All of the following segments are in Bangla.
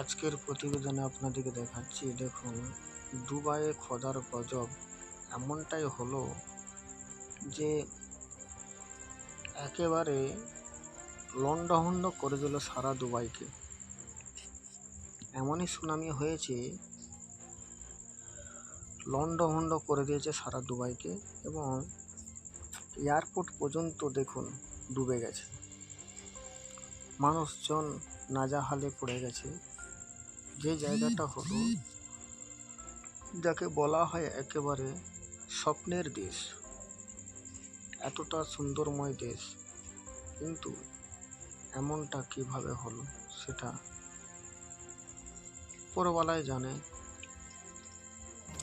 আজকের প্রতিবেদনে আপনাদেরকে দেখাচ্ছি, দেখুন, দুবাইয়ে খোদার গজব এমনটাই হলো যে একেবারে লণ্ডভণ্ড করে দিল সারা দুবাইকে। এমনই সুনামি হয়েছে লণ্ডভণ্ড করে দিয়েছে সারা দুবাইকে এবং এয়ারপোর্ট পর্যন্ত দেখুন ডুবে গেছে। মানুষজন নাজাহালে পড়ে গেছে। যে জায়গাটা হলো, যাকে বলা হয় একেবারে স্বপ্নের দেশ। এতটা সুন্দরময় দেশ, কিন্তু এমনটা কীভাবে হলো সেটা পরবালায় জানে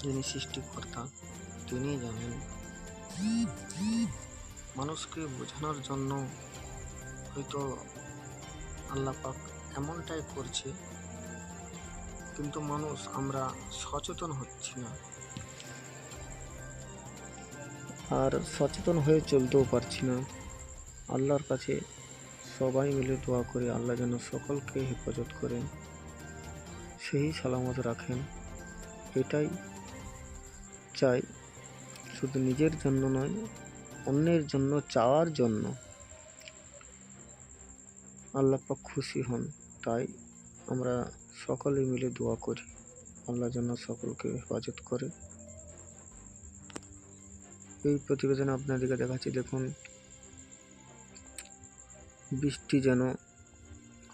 যিনি সৃষ্টিকর্তা, তিনিই জানেন। মানুষকে বোঝানোর জন্য হয়তো আল্লাপাক এমনটাই করছে কিন্তু মানুষ আমরা সচেতন হচ্ছি না। আর সচেতন হয়ে চলতেও পারছি না। আল্লাহর কাছে সবাই মিলে দোয়া করি, আল্লাহ যেন সকলকে হেফাজত করেন, সেই সালামত রাখেন। এটাই চাই, শুধু নিজের জন্য নয়, অন্যের জন্য, চাওয়ার জন্য। আল্লাহ পাক খুশি হন, তাই আমরা সকলে মিলে দোয়া করি। আল্লাহ যেন সকলকে হেফাজত করে। এই প্রতিবেদনে আপনাদেরকে দেখাচ্ছি, দেখুন, বৃষ্টি যেন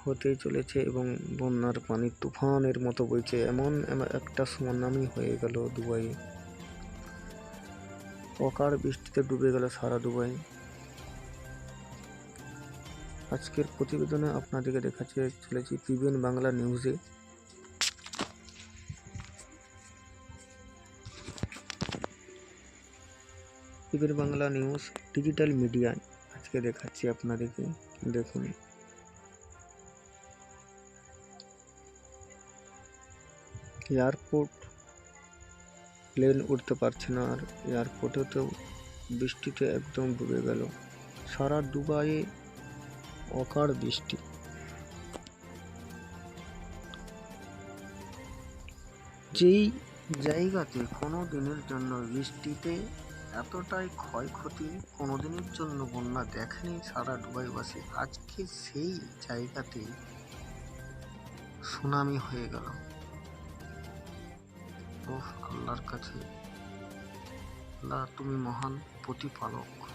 হতেই চলেছে এবং বন্যার পানি তুফানের মতো বইছে। এমন এম- একটা সুনামি হয়ে গেল দুবাই অকার বৃষ্টিতে ডুবে গেল সারা দুবাই। আজকের প্রতিবেদনে আপনাদেরকে দেখাচ্ছে চলেছি পিবিএন বাংলা নিউজে। পিবিএন বাংলা নিউজ, ডিজিটাল মিডিয়ায় আজকে দেখাচ্ছি আপনাদেরকে। দেখুন। এয়ারপোর্ট প্লেন উঠতে পারছে না আর এয়ারপোর্টে তো বৃষ্টিতে একদম ডুবে গেল। সারা দুবাইয়ে অকার বৃষ্টি যেই জায়গাতে কোনো দিনের জন্য বৃষ্টিতে এতটাই ক্ষয়ক্ষতি কোনো দিনের জন্য বন্যা দেখেনি সারা দুবাইবাসী, আজকে সেই জায়গাতে সুনামি হয়ে গেল। আল্লাহর কাছে। আল্লাহ, তুমি মহান প্রতিপালক।